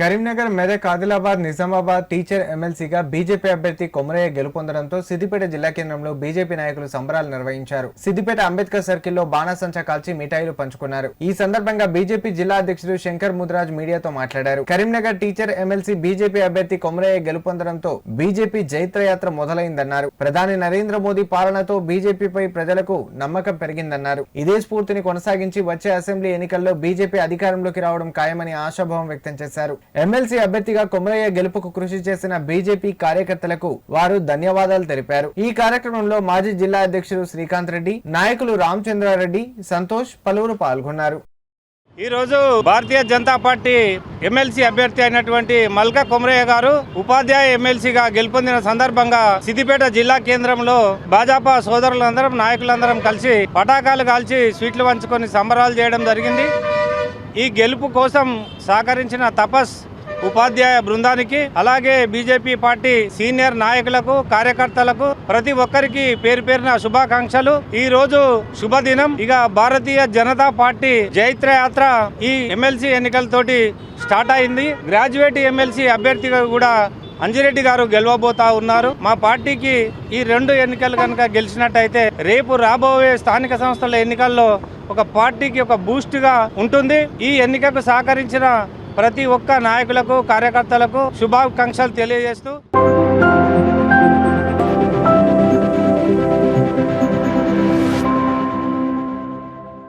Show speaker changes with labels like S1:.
S1: Karimnagar Medak Adilabad Nizamabad teacher ఎమ్మెల్సీగా BJP అభ్యర్థి కొమరయ్య గెలుపొందడంతో సిద్దిపేట జిల్లా కేంద్రంలో బీజేపీ నాయకులు సంబరాలు నిర్వహించారు. సిద్దిపేట అంబేద్కర్ సర్కిల్లో బాణాసంచా కాల్చి మిఠాయిలు పంచుకున్నారు. ఈ సందర్భంగా బీజేపీ జిల్లా అధ్యక్షుడు శంకర్ ముద్రాజ్ మీడియాతో మాట్లాడారు. కరీంనగర్ టీచర్ ఎమ్మెల్సీ బీజేపీ అభ్యర్థి కొమరయ్య గెలుపొందడంతో బీజేపీ జైత్రయాత్ర మొదలైందన్నారు. ప్రధాని నరేంద్ర మోదీ పాలనతో బీజేపీపై ప్రజలకు నమ్మకం పెరిగిందన్నారు. ఇదే స్ఫూర్తిని కొనసాగించి వచ్చే అసెంబ్లీ ఎన్నికల్లో బీజేపీ అధికారంలోకి రావడం ఖాయమని ఆశాభావం వ్యక్తం చేశారు. ఎమ్మెల్సీ అభ్యర్థిగా కొమరయ్య గెలుపుకు కృషి చేసిన బీజేపీ కార్యకర్తలకు వారు ధన్యవాదాలు తెలిపారు. ఈ కార్యక్రమంలో మాజీ జిల్లా అధ్యక్షుడు శ్రీకాంత్ రెడ్డి నాయకులు రామచంద్రారెడ్డి సంతోష్ పలువురు పాల్గొన్నారు.
S2: ఈరోజు భారతీయ జనతా పార్టీ ఎమ్మెల్సీ అభ్యర్థి అయినటువంటి మల్కా కొమరయ్య గారు ఉపాధ్యాయ ఎమ్మెల్సీగా గెలుపొందిన సందర్భంగా సిద్దిపేట జిల్లా కేంద్రంలో భాజపా సోదరులందరం నాయకులందరం కలిసి పటాకాలు కాల్చి స్వీట్లు పంచుకొని సంబరాలు చేయడం జరిగింది. ఈ గెలుపు కోసం సహకరించిన తపస్ ఉపాధ్యాయ బృందానికి అలాగే బీజేపీ పార్టీ సీనియర్ నాయకులకు కార్యకర్తలకు ప్రతి ఒక్కరికి పేరు పేరున శుభాకాంక్షలు. ఈ రోజు శుభదినం. ఇక భారతీయ జనతా పార్టీ జైత్ర యాత్ర ఈ ఎమ్మెల్సీ ఎన్నికలతోటి స్టార్ట్ అయింది. గ్రాడ్యుయేట్ ఎమ్మెల్సీ అభ్యర్థిగా కూడా అంజిరెడ్డి గారు గెలవబోతా ఉన్నారు. మా పార్టీకి ఈ రెండు ఎన్నికలు కనుక గెలిచినట్టయితే రేపు రాబోయే స్థానిక సంస్థల ఎన్నికల్లో ఒక పార్టీకి ఒక బూస్ట్గా ఉంటుంది. ఈ ఎన్నికకు సహకరించిన ప్రతి ఒక్క నాయకులకు కార్యకర్తలకు శుభాకాంక్షలు తెలియజేస్తూ